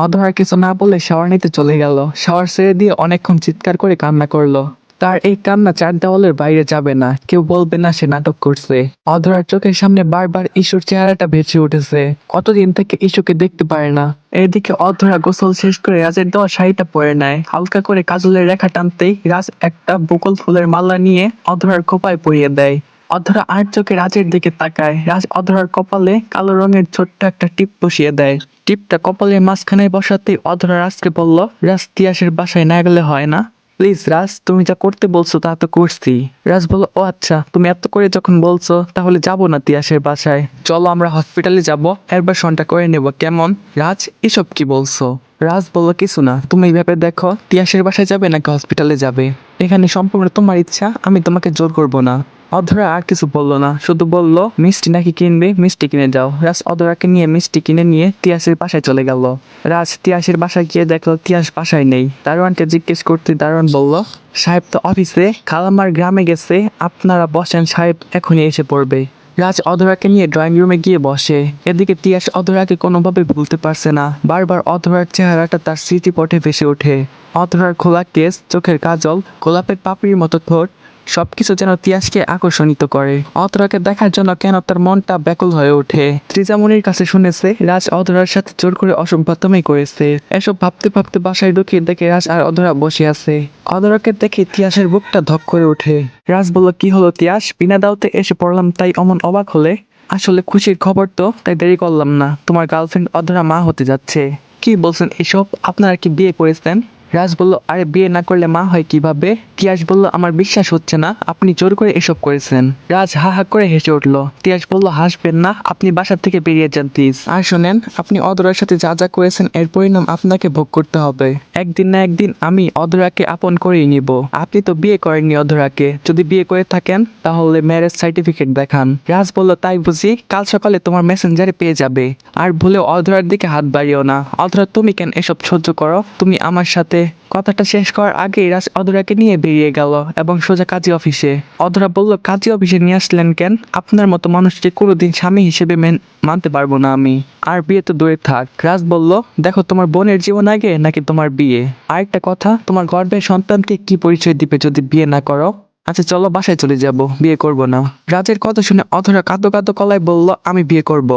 অধরা কিছু না বলে শাওয়ার নিতে চলে গেল। শাওয়ার ছেড়ে দিয়ে অনেকক্ষণ চিৎকার করে কান্না করল। তার এই কান্না চার দেওয়ালের বাইরে যাবে না। কেউ বলবে না সে নাটক করছে। অধরার চোখের সামনে বারবার ঈশ্বর চেহারাটা ভেসে উঠেছে। কতদিন থেকে ঈশ্বরকে দেখতে পারে না। এদিকে অধরা গোসল শেষ করে রাজের দেওয়া শাড়িটা পরে নেয়। হালকা করে কাজলের রেখা টানতেই রাজ একটা বকুল ফুলের মালা নিয়ে অধরার খোপায় পরিয়ে দেয়। অধরা আর চোখে রাজের দিকে তাকায়। রাজ অধরার কপালে কালো রঙের ছোট্ট একটা টিপ বসিয়ে দেয়। টিপটা কপালের মাঝখানে বসাতেই অধরা রাজকে বলল, রাজ, তিয়াসের বাসায় না গেলে হয় না। প্লিজ, রাজ, তুমি যা করতে বলছো তা তো করছি। রাজ বলল, ও আচ্ছা তুমি এত করে যখন বলছো, তাহলে যাব না তিয়াসের বাসায়। চলো আমরা হসপিটালে যাব। একবার সনটা করে নেব, কেমন? রাজ, এসব কি বলছো? রাজ বলল, কিছু না, তুমি ভেবে দেখো, তিয়াসের বাসায় যাবে নাকি হসপিটালে যাবে? এখানে সম্পূর্ণ তোমার ইচ্ছা, আমি তোমাকে জোর করব না। অধরা আর কিছু বলল না। শুধু বলল, মিষ্টি নাকি কিনবে? মিষ্টি কিনে যাও। রাজ অধরাকে নিয়ে মিষ্টি কিনে নিয়ে তিয়াসের বাসায় চলে গেল। রাজ তিয়াসের বাসায় গিয়ে দেখল তিয়াস বাসায় নেই। দারোয়ানকে জিজ্ঞেস করতে দারোয়ান বলল, সাহেব তো অফিসে খালামার গ্রামে গেছে, আপনারা বসেন, সাহেব এখনই এসে পড়বে। রাজ অধরাকে নিয়ে ড্রয়িং রুমে গিয়ে বসে। এদিকে তিয়াস অধরাকে কোনোভাবে ভুলতে পারছে না। বারবার অধরার চেহারাটা তার স্মৃতিপটে ভেসে ওঠে। অধরার খোলা কেস, চোখের কাজল, গোলাপের পাপড়ির মতো ঠোঁট সবকিছু যেন তিয়াসকে আকর্ষণিত করে। অধরাকে দেখার জন্য কেন তার মনটা ব্যাকুল হয়ে ওঠে। ত্রিজামণির কাছে শুনেছে, রাজ অধরার সাথে জোর করে অসভ্যতমই করেছে। এসব ভাবতে ভাবতে বাসায় ঢুকে দেখে রাজ আর অধরা বসে আছে। অধরাকে দেখে তিয়াসের বুকটা ধক করে ওঠে। রাজ বলল, কি হলো তিয়াস? বিনা দাওতে এসে পড়লাম তাই অমন অবাক হলে? আসলে খুশির খবর তো, তাই দেরি করলাম না। তোমার গার্লফ্রেন্ড অধরা মা হতে যাচ্ছে। কি বলছেন এসব? আপনারা কি বিয়ে করেছেন? রাজ বলল, আরে বিয়ে না করলে মা হয় কীভাবে? তিয়াস বলল, আমার বিশ্বাস হচ্ছে না, আপনি জোর করে এসব করেছেন। রাজ হা হা করে হেসে উঠল। তিয়াস বলল, হাসবেন না, আপনি বাসা থেকে বেরিয়ে যান, প্লিজ। আর শোনেন, আপনি অদরার সাথে যা যা করেছেন, এর পরিণাম আপনাকে ভোগ করতে হবে। একদিন না একদিন আমি অদরাকে আপন করেই নিব। আপনি তো বিয়ে করেননি অধরাকে যদি বিয়ে করে থাকেন, তাহলে ম্যারেজ সার্টিফিকেট দেখান। রাজ বলল, তাই বুঝি, কাল সকালে তোমার মেসেঞ্জারে পেয়ে যাবে। আর ভুলেও অধরার দিকে হাত বাড়িও না। অধরা তুমি কেন এসব সহ্য করো? তুমি আমার সাথে কথাটা শেষ করার আগেই রাজ অধরাকে নিয়ে বেরিয়ে গেল এবং সোজা কাজী অফিসে। অধরা বলল, কাজী অফিসে নিয়ে আসলেন কেন? আপনার মতো মানুষটি কোনোদিন স্বামী হিসেবে মেন- মানতে পারব না আমি। আর বিয়ে তো দূরে থাক। রাজ বলল, দেখো, তোমার বোনের জীবন আগে নাকি তোমার বিয়ে? আরেকটা কথা, তোমার গর্ভের সন্তানকে কি পরিচয় দিবে যদি বিয়ে না করো? আচ্ছা চলো বাসায় চলে যাব, বিয়ে করব না। রাজের কথা শুনে অধরা কাঁদো কাঁদো কলায় বলল, আমি বিয়ে করব।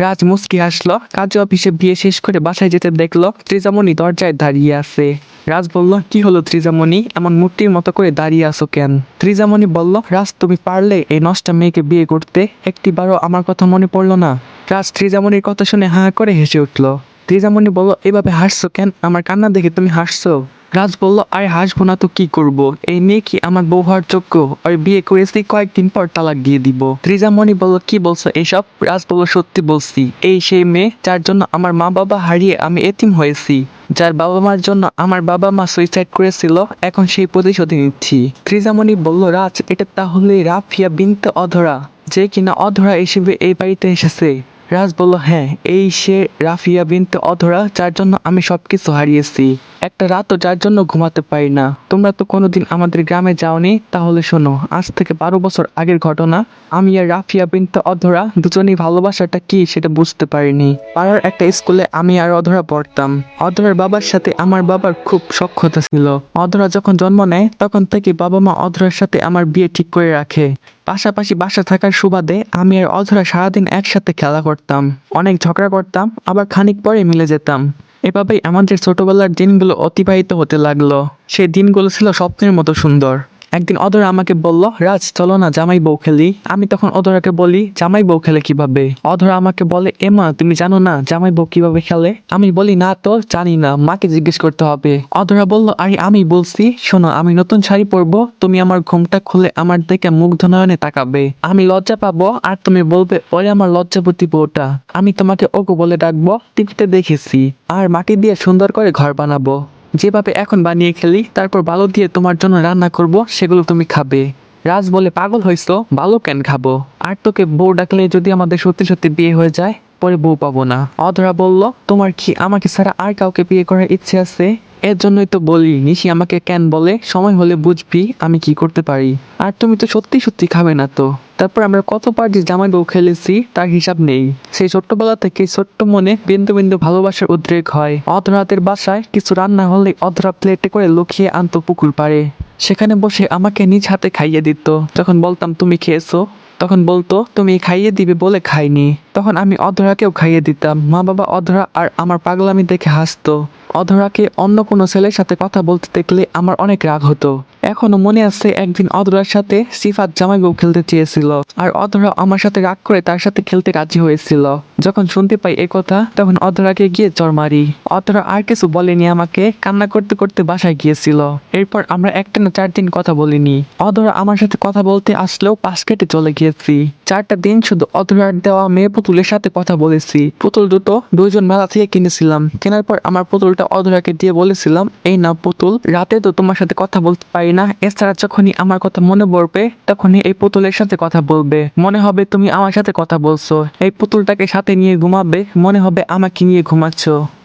রাজ মুস্কি হাসলো, কাজ অফিসে বিয়ে শেষ করে বাসায় যেতে দেখল ত্রিজামণি দরজায় দাঁড়িয়ে আছে। রাজ বলল, কি হলো ত্রিজামণি? এমন মূর্তির মতো করে দাঁড়িয়ে আছো কেন? ত্রিজামণি বলল, রাজ, তুমি পারলে এই নষ্টা মেয়েকে বিয়ে করতে একটি একটিবারও আমার কথা মনে পড়ল না। রাজ ত্রিজামণির কথা শুনে হা করে হেসে উঠল। ত্রিজামণি বলল, এভাবে হাসছো কেন? আমার কান্না দেখে তুমি হাসছো? রাজ বলল আর হাসবো না তো কি করব? এই মেয়ে কি আমার বউ হওয়ার যোগ্য? আর বিয়ে করেছি, কয়েকদিন পর তালাক দিয়ে দিব। ত্রিজামণি বলল, কি বলছো এসব? রাজ বলল সত্যি বলছি, এই সেই মেয়ে যার জন্য আমার মা বাবা হারিয়ে আমি এতিম হয়েছি, যার বাবা মার জন্য আমার বাবা মা সুইসাইড করেছিল, এখন সেই প্রতিশোধ নিচ্ছি। ত্রিজামণি বলল, রাজ, এটা তাহলে রাফিয়া বিনতে অধরা, যে কিনা অধরা হিসেবে এই বাড়িতে এসেছে। রাজ বলল হ্যাঁ এই সে রাফিয়া বিনতে অধরা, যার জন্য আমি সবকিছু হারিয়েছি। একটা রাতও যার জন্য ঘুমাতে পারি না। তোমরা তো কোনোদিন আমাদের গ্রামে যাওনি, তাহলে শোনো, আজ থেকে বারো বছর আগের ঘটনা। আমি আর রাফিয়া বিনতে অধরা, দুজনেই ভালোবাসাটা কি সেটা বুঝতে পারিনি। পাড়ার একটা স্কুলে আমি আর অধরা পড়তাম। অধরার বাবার সাথে আমার বাবার খুব সক্ষতা ছিল। অধরা যখন জন্ম নেয়, তখন থেকে বাবা মা অধরার সাথে আমার বিয়ে ঠিক করে রাখে। পাশাপাশি বাসা থাকার সুবাদে আমি আর অধরা সারাদিন একসাথে খেলা করতাম। অনেক ঝগড়া করতাম, আবার খানিক পরে মিলে যেতাম। এভাবেই আমাদের ছোটবেলার দিনগুলো অতিবাহিত হতে লাগল। সেই দিনগুলো ছিল স্বপ্নের মতো সুন্দর। একদিন অধরা আমাকে বলল, রাজ, চলো না, জামাই বউ খেলি। আমি তখন অধরাকে বলি, জামাই বউ খেলে কীভাবে? অধরা আমাকে বলে, এমা, তুমি জানো না জামাই বউ কীভাবে খেলে? আমি বলি, না তো, জানি না, মাকে জিজ্ঞেস করতে হবে। অধরা বলল, আরে, আমি বলছি, শোনো, আমি নতুন শাড়ি পরবো, তুমি আমার ঘুমটা খুলে আমার দিকে মুগ্ধ নয়নে তাকাবে। আমি লজ্জা পাবো আর তুমি বলবে, ওরে আমার লজ্জাপতি বউটা। আমি তোমাকে ওগো বলে ডাকবো, টিভিতে দেখেছি। আর মাটি দিয়ে সুন্দর করে ঘর বানাবো। যেভাবে এখন বানিয়ে খেলি, তারপর বালু দিয়ে তোমার জন্য রান্না করব, সেগুলো তুমি খাবে। রাজ বলে পাগল হইছো বালু কেন খাব? আর তোকে বউ ডাকলে যদি আমাদের সত্যি সত্যি বিয়ে হয়ে যায়, পরে বউ পাবো না। অধরা বলল, তোমার কি আমাকে ছাড়া আর কাউকে বিয়ে করার ইচ্ছে আছে? এর জন্যই তো বলি নিশি আমাকে কেন বলে? সময় হলে বুঝবি আমি কি করতে পারি। আর তুমি তো সত্যি সত্যি খাবে না তো। তারপর আমরা কতবার যে জামাই বউ খেলেছি, তার হিসাব নেই। সেই ছোট্টবেলা থেকে ছোট্ট মনে বিন্দু বিন্দু ভালোবাসার উদ্রেক হয়। অধরাতের বাসায় কিছু রান্না হলে অধরা প্লেটে করে লুকিয়ে আনতো পুকুর পাড়ে। সেখানে বসে আমাকে নিজ হাতে খাইয়ে দিত। যখন বলতাম, তুমি খেয়েছো? তখন বলতো, তুমি খাইয়ে দিবে বলে খাইনি। তখন আমি অধরাকেও খাইয়ে দিতাম। মা বাবা অধরা আর আমার পাগলামি দেখে হাসতো। অধরাকে অন্য কোনো ছেলের সাথে কথা বলতে দেখলে আমার অনেক রাগ হতো। এখনও মনে আছে, একদিন অধরার সাথে সিফাত জামাই বউ খেলতে চেয়েছিল আর অধরা আমার সাথে রাগ করে তার সাথে খেলতে রাজি হয়েছিল। যখন শুনতে পাই এ কথা, তখন অধরাকে গিয়ে চর মারি। অধরা আর কিছু বলেনি আমাকে, কান্না করতে করতে বাসায় গিয়েছিল। এরপর আমরা একটা না চার দিন কথা বলিনি। অধরা আমার সাথে কথা বলতে আসলেও পাশ কেটে চলে গিয়েছি। চারটা দিন শুধু অধরার দেওয়া মেয়ে পুতুলের সাথে কথা বলেছি। পুতুল দুটো দুইজন মেলা থেকে কিনেছিলাম। কেনার পর আমার পুতুলটা অধরাকে দিয়ে বলেছিলাম, এই না পুতুল, রাতে তো তোমার সাথে কথা বলতে পারি না। এছাড়া যখনই আমার কথা মনে পড়বে, তখনই এই পুতুলের সাথে কথা বলবে। মনে হবে তুমি আমার সাথে কথা বলছো। এই পুতুলটাকে সাথে নিয়ে ঘুমাবে, মনে হবে আমাকে নিয়ে ঘুমাচ্ছ।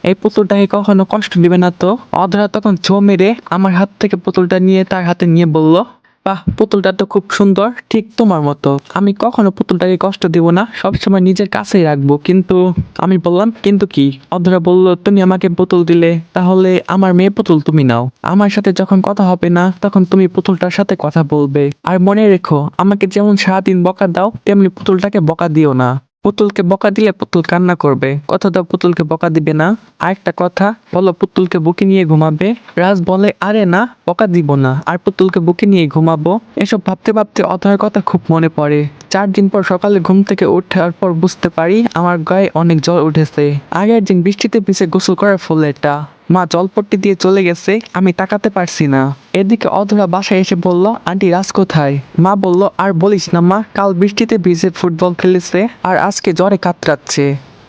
এই পুতুলটাকে কখনো কষ্ট দিবে না তো। অধরা তখন ছো মেরে আমার হাত থেকে পুতুলটা নিয়ে তার হাতে নিয়ে বলল বাহ, পুতুলটা তো খুব সুন্দর। ঠিক তোমার মতো। আমি কখনো পুতুলটাকে কষ্ট দিব না, সবসময় নিজের কাছেই রাখব। কিন্তু আমি বললাম, কিন্তু কি? অধরা বলল, তুমি আমাকে পুতুল দিলে, তাহলে আমার মেয়ে পুতুল তুমি নাও। আমার সাথে যখন কথা হবে না, তখন তুমি পুতুলটার সাথে কথা বলবে। আর মনে রেখো, আমাকে যেমন সারাদিন বকা দাও, তেমনি পুতুলটাকে বকা দিও না। পুতুলকে বকা দিলে পুতুল কান্না করবে দাও পুতুলকে বকা দিবে না। আরেকটা কথা, বলো পুতুলকে বুকে নিয়ে ঘুমাবে? রাজ বলে, আরে না, বকা দিব না। আর পুতুলকে বুকে নিয়ে ঘুমাবো? এসব ভাবতে ভাবতে অধরার কথা খুব মনে পড়ে। চার দিন পর সকালে ঘুম থেকে ওঠার পর বুঝতে পারি, আমার গায়ে অনেক জ্বর উঠেছে। আগের দিন বৃষ্টিতে পিছে গোসল করার ফল এটা। মা জলপট্টি দিয়ে চলে গেছে, আমি তাকাতে পারছি না। এদিকে অধরা বাসায় এসে বলল, আন্টি, রাজ কোথায়? মা বলল, আর বলিস না মা, কাল বৃষ্টিতে ভিজে ফুটবল খেলেছে, আর আজকে জ্বরে কাতরাচ্ছে।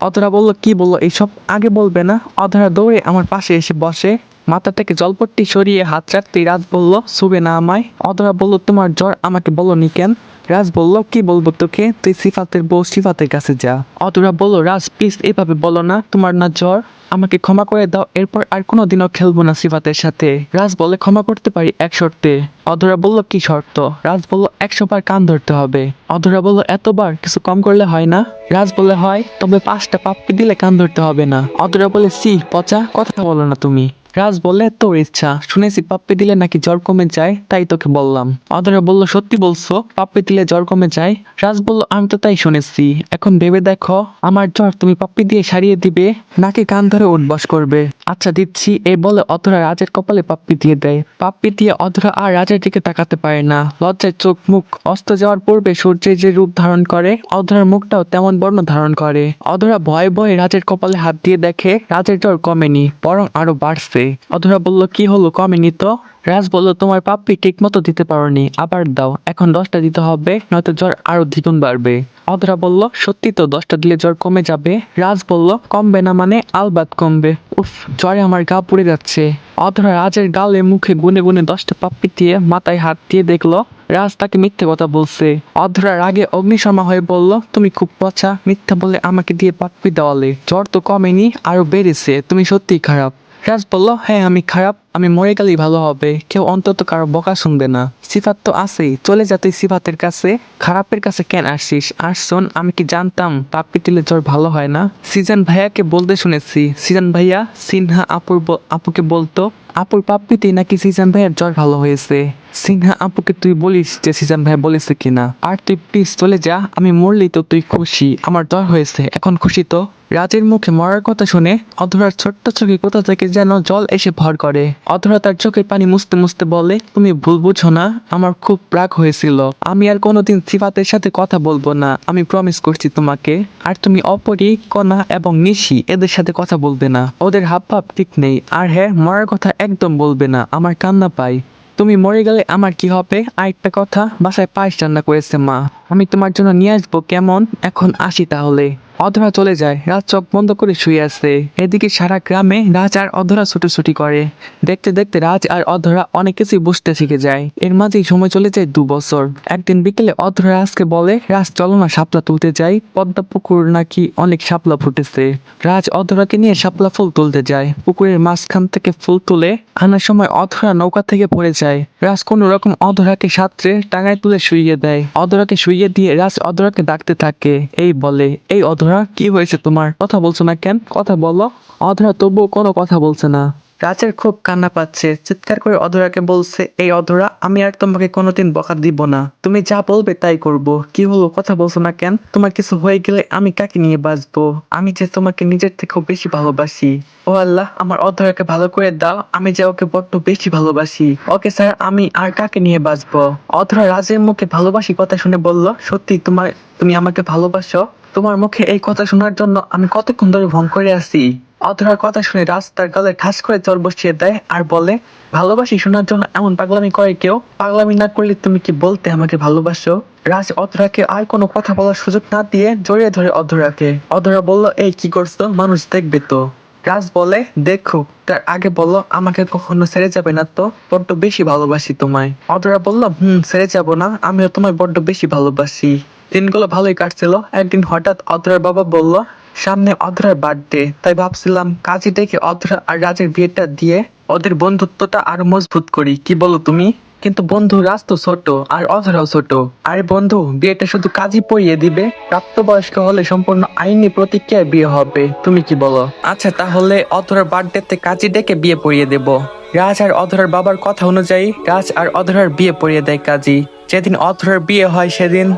অধরা বলল, কি বলল এইসব আগে বলবে না। অধরা দৌড়ে আমার পাশে এসে বসে। মাথা থেকে জলপট্টি সরিয়ে হাত রাখতেই রাজ বলল, শুবে না আমায়। অধরা বলল, তোমার জ্বর আমাকে বলনি কেন? রাজ বলল, কি বলব তোকে? তুই সিফাতের বউ সিফাতের কাছে যা। অধরা বলল, রাজ প্লিজ এভাবে বলো না। তোমার না জ্বর? আমাকে ক্ষমা করে দাও। এরপর আর কোনোদিনও খেলব না সিফাতের সাথে। রাজ বলে, ক্ষমা করতে পারি এক শর্তে। অধরা বলল, কি শর্ত? রাজ বলল, একশো বার কান ধরতে হবে। অধরা বলল, এতবার? কিছু কম করলে হয় না? রাজ বলে হয়, তবে পাঁচটা পাপ্পি দিলে কান ধরতে হবে না। অধরা বলে, সি, পচা, কথা বলো না তুমি। রাজ বললে, তোর ইচ্ছা। শুনেছি পাপ্পি দিলে নাকি জ্বর কমে যায়, তাই তোকে বললাম। অদরে বলল, সত্যি বলছো, পাপ্পি দিলে জ্বর কমে যায়? রাজ বলল, আমি তো তাই শুনেছি। এখন ভেবে দেখো, আমার জ্বর তুমি পাপ্পি দিয়ে সারিয়ে দিবে, নাকি কান ধরে উঠবাস করবে। আচ্ছা দিচ্ছি। এই বলে অধরা রাজের কপালে পাপ্পি দিয়ে দেয়। পাপ্পি দিয়ে অধরা আর রাজের দিকে তাকাতে পারে না। লজ্জায় চোখ মুখ অস্ত যাওয়ার পূর্বে সূর্যের যে রূপ ধারণ করে, অধরার মুখটাও তেমন বর্ণ ধারণ করে। অধরা ভয়ে ভয়ে রাজের কপালে হাত দিয়ে দেখে, রাজের জ্বর কমেনি, বরং আরও বাড়ছে। অধরা বলল, কি হলো, কমেনি তো? রাজ বলল, তোমার পাপ্পি ঠিক মতো দিতে পারোনি। আবার দাও, এখন দশটা দিতে হবে, নয়তো জ্বর আরও দ্বিগুণ বাড়বে। অধরা বলল, সত্যি তো, দশটা দিলে জ্বর কমে যাবে। রাজ বলল, কমবে না মানে আলবাত কমবে। উফ, জ্বরে আমার গা পুড়ে যাচ্ছে। অধরা রাজের গালে মুখে গুনে গুনে দশটা পাপ্পি দিয়ে মাথায় হাত দিয়ে দেখল, রাজ তাকে মিথ্যে কথা বলছে। অধরা রাগে অগ্নিশর্মা হয়ে বলল, তুমি খুব পচা, মিথ্যা বলে আমাকে দিয়ে পাপ্পি দেওয়ালে। জ্বর তো কমেনি, আরও বেড়েছে। তুমি সত্যিই খারাপ। রাজ বলল হ্যাঁ আমি খারাপ আমি মরে গেলেই ভালো হবে। কেউ অন্তত কারও বকা শুনবে না। সিফাত তো আছেই। চলে যা তুই সিফাতের কাছে। খারাপের কাছে কেন আসিস? আর শোন, আমি কি জানতাম, পাপ পিটিলে জ্বর ভালো হয় না? সিজন ভাইয়াকে বলতে শুনেছি। সিজন ভাইয়া, সিনহা আপুর আপুকে বলতো আপুর পাপ্পিতেই নাকি সিজন ভাইয়ের জ্বর ভালো হয়েছে। সিনহা আপুকে তুই বলিস যে সিজন ভাই বলেছে কিনা। আর তুই প্লিজ চলে যা, আমি মরলেই তো তুই খুশি। আমার জ্বর হয়েছে, এখন খুশি তো? রাজের মুখে মরার কথা শুনে অধরার ছোট্ট চোখে কোথা থেকে যেন জল এসে ভর করে। অধরা তার চোখের পানি মুছতে মুছতে বলে, তুমি ভুল বুঝো না, আমার খুব রাগ হয়েছিল। আমি আর কোনোদিন সিফাতের সাথে কথা বলব না, আমি প্রমিস করছি তোমাকে। আর তুমি অপরি কণা এবং নিশি, এদের সাথে কথা বলবে না। ওদের হাব ভাব ঠিক নেই। আর হ্যাঁ মরার কথা একদম বলবে না, আমার কান্না পাই তুমি মরে গেলে আমার কি হবে? আরেকটা কথা, বাসায় পায়েস রান্না করেছে মা। আমি তোমার জন্য নিয়ে আসব, কেমন? এখন আসি তাহলে। অধরা চলে যায়। রাজ চোখ বন্ধ করে শুয়ে আছে। এদিকে সারা গ্রামে রাজ আর অধরা ছুটোছুটি করে। দেখতে দেখতে রাজ আর অধরা অনেক কিছুই বুঝতে শিখে যায়। এর মাঝেই সময় চলে যায় দু বছর। একদিন বিকেলে অধরা রাজকে বলে, রাজ, চলো না, শাপলা তুলতে যাই। পদ্মা পুকুর নাকি অনেক শাপলা ফুটেছে। রাজ অধরাকে নিয়ে শাপলা ফুল তুলতে যায়। পুকুরের মাঝখান থেকে ফুল তুলে আনার সময় অধরা নৌকা থেকে পড়ে যায়। রাজ কোনো রকম অধরাকে সাঁতরে টাঙায় তুলে শুইয়ে দেয়। অধরাকে শুইয়ে দিয়ে রাজ অধরাকে ডাকতে থাকে। এই বলে, এই অধরা কি হয়েছে তোমার? কথা বলছো না কেন? কথা বলো। অধরা তবুও কোনো কথা বলছে না। রাজের খুব কান্না পাচ্ছে। চিৎকার করে অধরাকে বলছে, এই অধরা, আমি আর তোমাকে কোনোদিন বকা দিব না। তুমি যা বলবে তাই করব। কি হলো? কথা বলছো না কেন? তোমার কিছু হয়ে গেলে আমি কাকে নিয়ে বাঁচবো? আমি যে তোমাকে নিজের থেকেও বেশি ভালোবাসি। ও আল্লাহ, আমার অধরাকে ভালো করে দাও। আমি যে ওকে বড্ড বেশি ভালোবাসি। ওকে স্যার, আমি আর কাকে নিয়ে বাঁচবো? অধরা রাজের মুখে ভালোবাসি কথা শুনে বলল, সত্যি তোমার, তুমি আমাকে ভালোবাসো? তোমার মুখে এই কথা শোনার জন্য আমি কতক্ষণ ধরে ভং করে আছি। অধরার কথা শুনে রাজ তার গালে ঠাস করে চর বসিয়ে দেয় আর বলে, ভালোবাসি শোনার জন্য এমন পাগলামি করে কেউ? পাগলামি না করলে তুমি কি বলতে আমাকে ভালোবাসো? রাজ অধরাকে আর কোনো কথা বলার সুযোগ না দিয়ে জড়িয়ে ধরে অধরাকে। অধরা বলল, এই কি করছ? মানুষ দেখবে তো। রাজ বলে, দেখো। তার আগে বলো আমাকে কখনো ছেড়ে যাবে না তো? বড্ড বেশি ভালোবাসি তোমায়। অধরা বলল, হুম, ছেড়ে যাব না। আমিও তোমায় বড্ড বেশি ভালোবাসি। দিনগুলো ভালোই কাটছিল। একদিন হঠাৎ অধরার বাবা বলল, সামনে অধরার বার্থডে তাই ভাবছিলাম, কাজী ডেকে অধরা আর রাজের বিয়েটা দিয়ে ওদের বন্ধুত্বটা আরও মজবুত করি। কি বলো তুমি? কিন্তু বন্ধু রাজ তো ছোট, আর অধরাও ছোট। আরে বন্ধু, বিয়েটা শুধু কাজই পড়িয়ে দিবে? প্রাপ্তবয়স্ক হলে সম্পূর্ণ আইনি প্রতিক্রিয়ায় বিয়ে হবে। তুমি কি বলো? আচ্ছা তাহলে অধরার বার্থডেতে কাজী ডেকে বিয়ে পড়িয়ে দেব। রাজ আর অধরার বাবার কথা অনুযায়ী রাজ আর অধরার বিয়ে পড়িয়ে দেয় কাজী। যেদিন অধরার বিয়ে হয়, সেদিন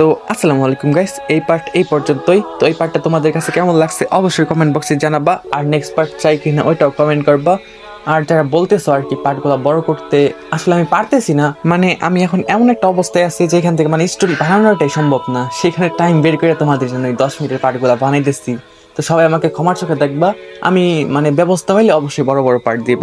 তো আসসালামু আলাইকুম গাইস এই পার্ট এই পর্যন্তই। তো এই পার্টটা তোমাদের কাছে কেমন লাগছে অবশ্যই কমেন্ট বক্সে জানাবা। আর নেক্সট পার্ট চাই কিনা ওইটাও কমেন্ট করবা। আর যারা বলতেছো আর কি পার্টগুলো বড় করতে, আসলে আমি পারতেছি না। মানে আমি এখন এমন একটা অবস্থায় আছি যেখান থেকে মানে স্টোরি বানানোটাই সম্ভব না। সেখানে টাইম বের করে তোমাদের জন্য এই দশ মিনিটের পার্টগুলো বানাইতেছি। তো সবাই আমাকে ক্ষমার চোখে দেখবা। আমি মানে ব্যবস্থা হইলে অবশ্যই বড় বড় পার্ট দিব।